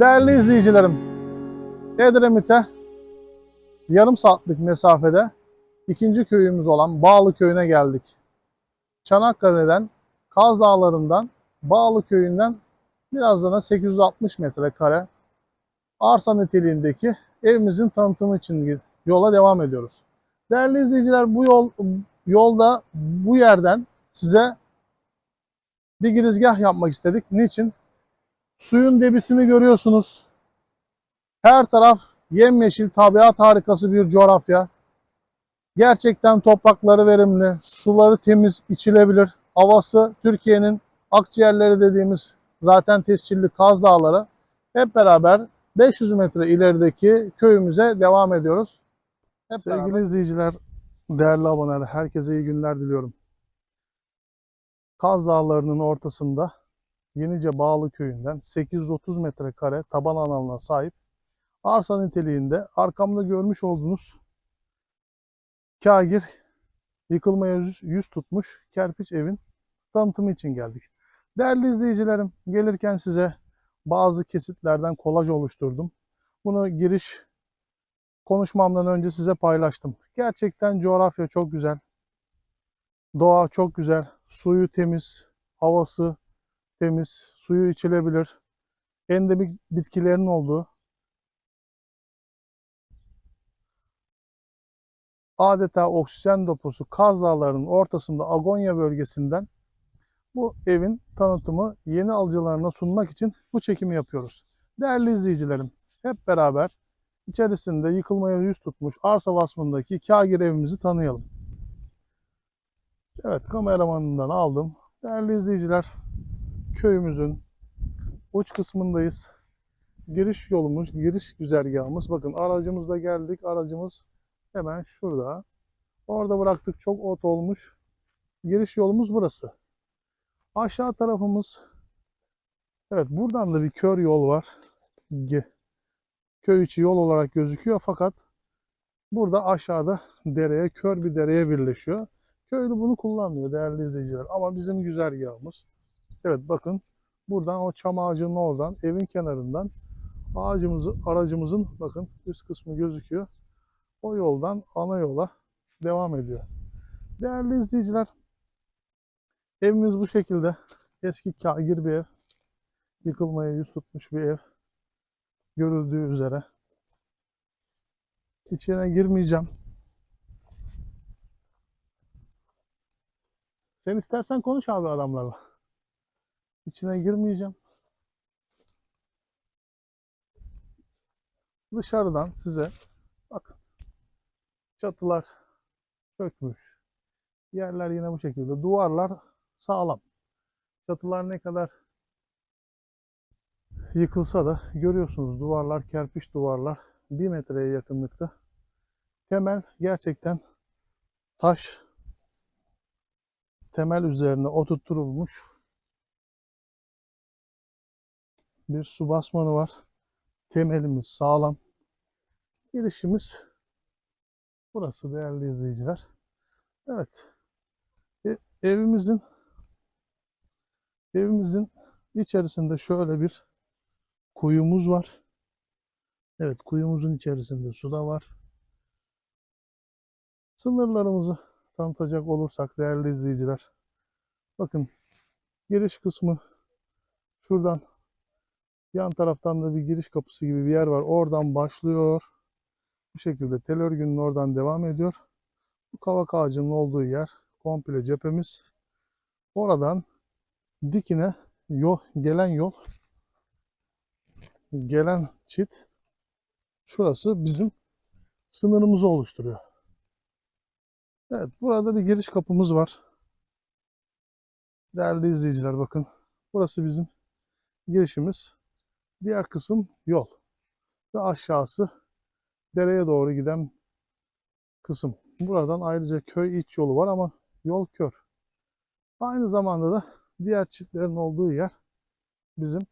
Değerli izleyicilerim, Edremit'e yarım saatlik mesafede ikinci köyümüz olan Bağlı Köyü'ne geldik. Çanakkale'den, Kaz Dağları'ndan, Bağlı Köyü'nden birazdan da 860 metrekare arsa niteliğindeki evimizin tanıtımı için yola devam ediyoruz. Değerli izleyiciler bu yol yolda bu yerden size bir girizgah yapmak istedik. Niçin? Suyun debisini görüyorsunuz. Her taraf yemyeşil, tabiat harikası bir coğrafya. Gerçekten toprakları verimli, suları temiz, içilebilir. Havası Türkiye'nin akciğerleri dediğimiz zaten tescilli Kaz Dağları. Hep beraber 500 metre ilerideki köyümüze devam ediyoruz. Hep Sevgili beraber. izleyiciler, değerli aboneler, herkese iyi günler diliyorum. Kaz Dağları'nın ortasında Yenice Bağlı Köyü'nden 830 metrekare taban alanına sahip arsa niteliğinde arkamda görmüş olduğunuz kagir yıkılmaya yüz, yüz tutmuş kerpiç evin tanıtımı için geldik. Değerli izleyicilerim gelirken size bazı kesitlerden kolaj oluşturdum. Bunu giriş konuşmamdan önce size paylaştım. Gerçekten coğrafya çok güzel. Doğa çok güzel. Suyu temiz, havası temiz, suyu içilebilir. Endemik bitkilerin olduğu adeta oksijen deposu Kaz Dağları'nın ortasında Agonya bölgesinden bu evin tanıtımı yeni alıcılarına sunmak için bu çekimi yapıyoruz. Değerli izleyicilerim, hep beraber içerisinde yıkılmaya yüz tutmuş arsa vasfındaki kagir evimizi tanıyalım. Evet, kameramanından aldım. Değerli izleyiciler, köyümüzün uç kısmındayız. Giriş yolumuz, giriş güzergahımız. Bakın aracımızla geldik. Aracımız hemen şurada. Orada bıraktık. Çok ot olmuş. Giriş yolumuz burası. Aşağı tarafımız Evet buradan da bir kör yol var. Köy içi yol olarak gözüküyor fakat burada aşağıda dereye, kör bir dereye birleşiyor. Köylü bunu kullanmıyor değerli izleyiciler. Ama bizim güzergahımız. Evet bakın buradan o çam ağacının oradan evin kenarından ağacımızı aracımızın bakın üst kısmı gözüküyor. O yoldan ana yola devam ediyor. Değerli izleyiciler evimiz bu şekilde. Eski kagir bir ev. Yıkılmaya yüz tutmuş bir ev. Görüldüğü üzere. İçine girmeyeceğim. Sen istersen konuş abi adamlarla. İçine girmeyeceğim. Dışarıdan size bakın çatılar çökmüş. Yerler yine bu şekilde. Duvarlar sağlam. Çatılar ne kadar yıkılsa da görüyorsunuz duvarlar kerpiç duvarlar bir metreye yakınlıkta. Temel gerçekten taş temel üzerine oturtulmuş bir su basmanı var. Temelimiz sağlam. Girişimiz burası değerli izleyiciler. Evet. E, evimizin evimizin içerisinde şöyle bir kuyumuz var. Evet kuyumuzun içerisinde su da var. Sınırlarımızı tanıtacak olursak değerli izleyiciler. Bakın giriş kısmı şuradan yan taraftan da bir giriş kapısı gibi bir yer var. Oradan başlıyor. Bu şekilde tel örgünün oradan devam ediyor. Bu kavak ağacının olduğu yer komple cephemiz. Oradan dikine yol, gelen yol gelen çit şurası bizim sınırımızı oluşturuyor. Evet burada bir giriş kapımız var. Değerli izleyiciler bakın. Burası bizim girişimiz. Diğer kısım yol. Ve aşağısı dereye doğru giden kısım. Buradan ayrıca köy iç yolu var ama yol kör. Aynı zamanda da diğer çiftlerin olduğu yer bizim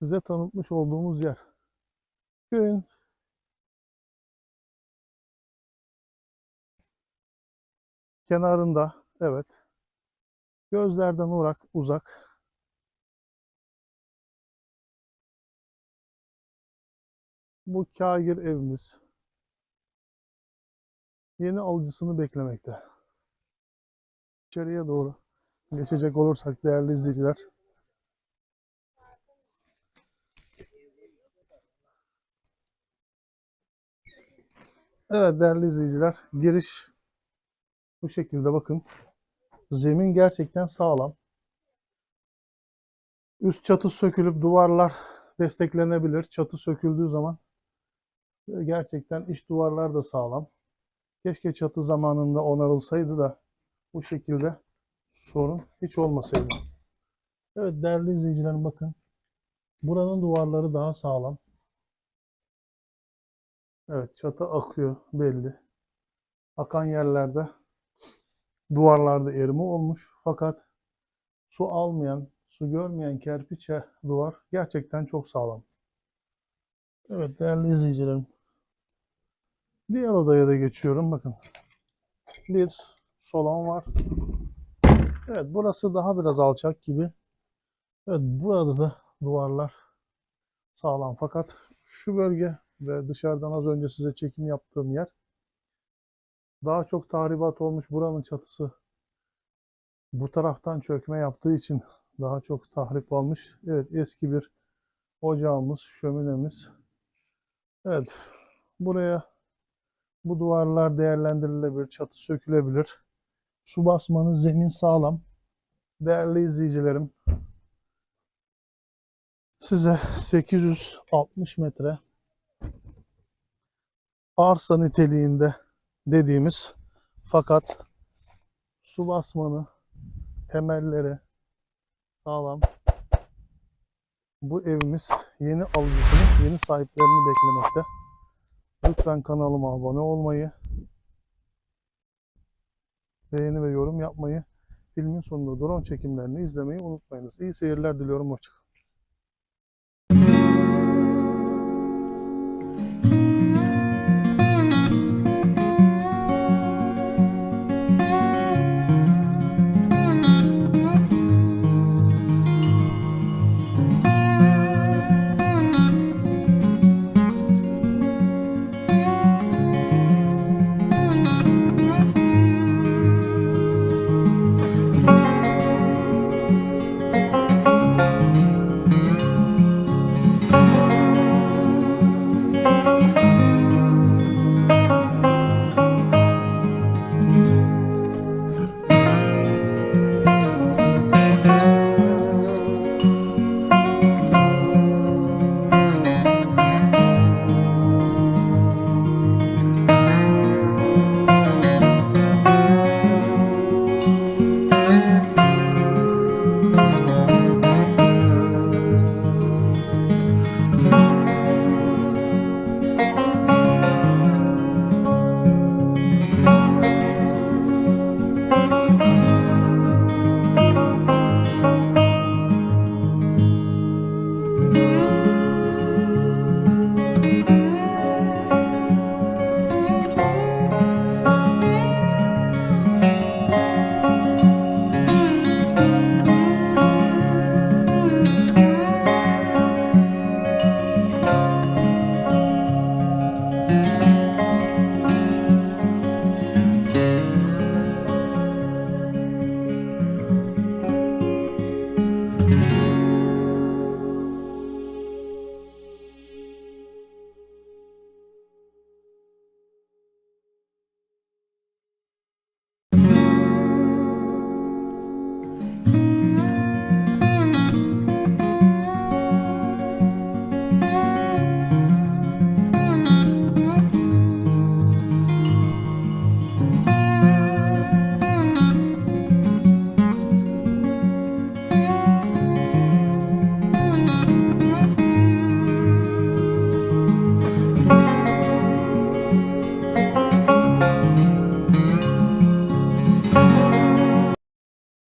size tanıtmış olduğumuz yer. Köyün kenarında evet gözlerden urak uzak Bu kagir evimiz yeni alıcısını beklemekte. İçeriye doğru geçecek olursak değerli izleyiciler. Evet değerli izleyiciler, giriş bu şekilde bakın. Zemin gerçekten sağlam. Üst çatı sökülüp duvarlar desteklenebilir. Çatı söküldüğü zaman gerçekten iç duvarlar da sağlam. Keşke çatı zamanında onarılsaydı da bu şekilde sorun hiç olmasaydı. Evet değerli izleyicilerim bakın. Buranın duvarları daha sağlam. Evet çatı akıyor belli. Akan yerlerde duvarlarda erime olmuş. Fakat su almayan, su görmeyen kerpiçe duvar gerçekten çok sağlam. Evet değerli izleyicilerim. Diğer odaya da geçiyorum. Bakın. Bir salon var. Evet burası daha biraz alçak gibi. Evet burada da duvarlar sağlam. Fakat şu bölge ve dışarıdan az önce size çekim yaptığım yer daha çok tahribat olmuş. Buranın çatısı bu taraftan çökme yaptığı için daha çok tahrip almış. Evet eski bir ocağımız, şöminemiz. Evet buraya bu duvarlar değerlendirilebilir, çatı sökülebilir. Su basmanı zemin sağlam. Değerli izleyicilerim, size 860 metre arsa niteliğinde dediğimiz fakat su basmanı, temelleri sağlam. Bu evimiz yeni alıcısını, yeni sahiplerini beklemekte. Lütfen kanalıma abone olmayı, beğeni ve yorum yapmayı, filmin sonunda drone çekimlerini izlemeyi unutmayınız. İyi seyirler diliyorum. Hoşçakalın.